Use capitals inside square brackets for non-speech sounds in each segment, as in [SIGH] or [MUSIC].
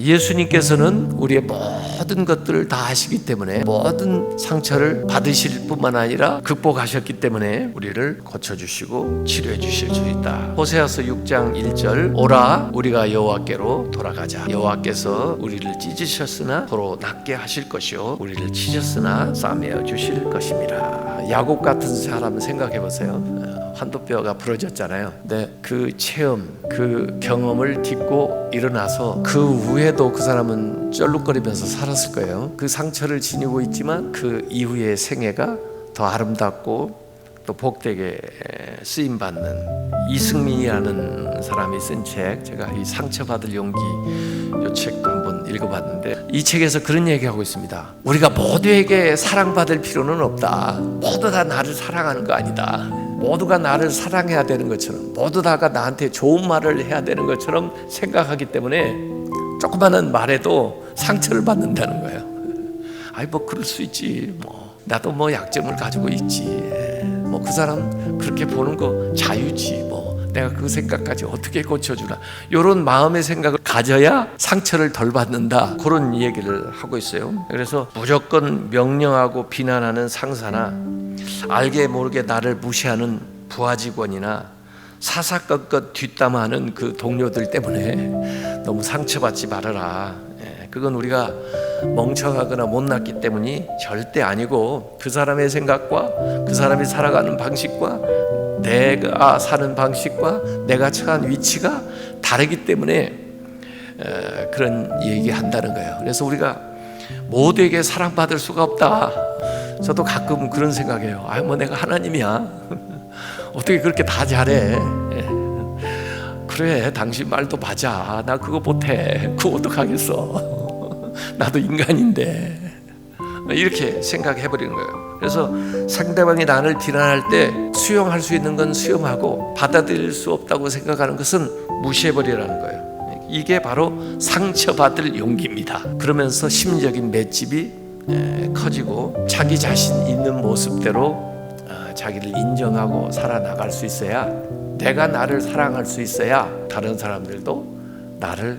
예수님께서는 우리의 모든 것들을 다 아시기 때문에 모든 상처를 받으실 뿐만 아니라 극복하셨기 때문에 우리를 고쳐주시고 치료해 주실 수 있다. 호세아서 6장 1절 오라 우리가 여호와께로 돌아가자. 여호와께서 우리를 찢으셨으나 도로 낫게 하실 것이요 우리를 치셨으나 싸매어 주실 것입니다. 야곱 같은 사람 생각해 보세요. 어, 환도뼈가 부러졌잖아요. 근데 그 체험, 그 경험을 딛고 일어나서 그 후에 도 그 사람은 쩔룩거리면서 살았을 거예요. 그 상처를 지니고 있지만 그 이후의 생애가 더 아름답고 또 복되게 쓰임 받는 이승민이라는 사람이 쓴 책, 제가 이 상처받을 용기 이 책도 한번 읽어봤는데 이 책에서 그런 얘기하고 있습니다. 우리가 모두에게 사랑받을 필요는 없다. 모두 다 나를 사랑하는 거 아니다. 모두가 나를 사랑해야 되는 것처럼 모두 다가 나한테 좋은 말을 해야 되는 것처럼 생각하기 때문에 조그마한 말에도 상처를 받는다는 거예요. 아이 뭐 그럴 수 있지. 뭐 나도 뭐 약점을 가지고 있지. 뭐 그 사람 그렇게 보는 거 자유지. 뭐 내가 그 생각까지 어떻게 고쳐주나. 이런 마음의 생각을 가져야 상처를 덜 받는다. 그런 얘기를 하고 있어요. 그래서 무조건 명령하고 비난하는 상사나 알게 모르게 나를 무시하는 부하 직원이나 사사건건 뒷담화하는 그 동료들 때문에 너무 상처받지 말아라. 예, 그건 우리가 멍청하거나 못났기 때문이 절대 아니고 그 사람의 생각과 그 사람이 살아가는 방식과 내가 사는 방식과 내가 처한 위치가 다르기 때문에 에, 그런 얘기한다는 거예요. 그래서 우리가 모두에게 사랑받을 수가 없다. 저도 가끔 그런 생각해요. 아, 뭐 내가 하나님이야. [LAUGHS] 어떻게 그렇게 다 잘해? 예. 그래, 당신 말도 맞아. 나 그거 못해. 그거 어떡하겠어. 나도 인간인데. 이렇게 생각해 버리는 거예요. 그래서 상대방이 나를 비난할 때 수용할 수 있는 건 수용하고 받아들일 수 없다고 생각하는 것은 무시해 버리라는 거예요. 이게 바로 상처받을 용기입니다. 그러면서 심적인 맷집이 에, 커지고 자기 자신 있는 모습대로 어, 자기를 인정하고 살아나갈 수 있어야 내가 나를 사랑할 수 있어야 다른 사람들도 나를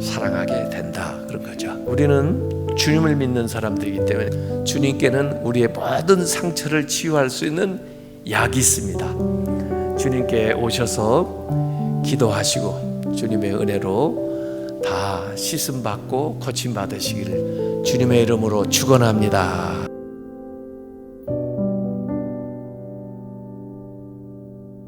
사랑하게 된다 그런 거죠. 우리는 주님을 믿는 사람들이기 때문에 주님께는 우리의 모든 상처를 치유할 수 있는 약이 있습니다. 주님께 오셔서 기도하시고 주님의 은혜로 다 씻음 받고 고침 받으시기를 주님의 이름으로 축원합니다.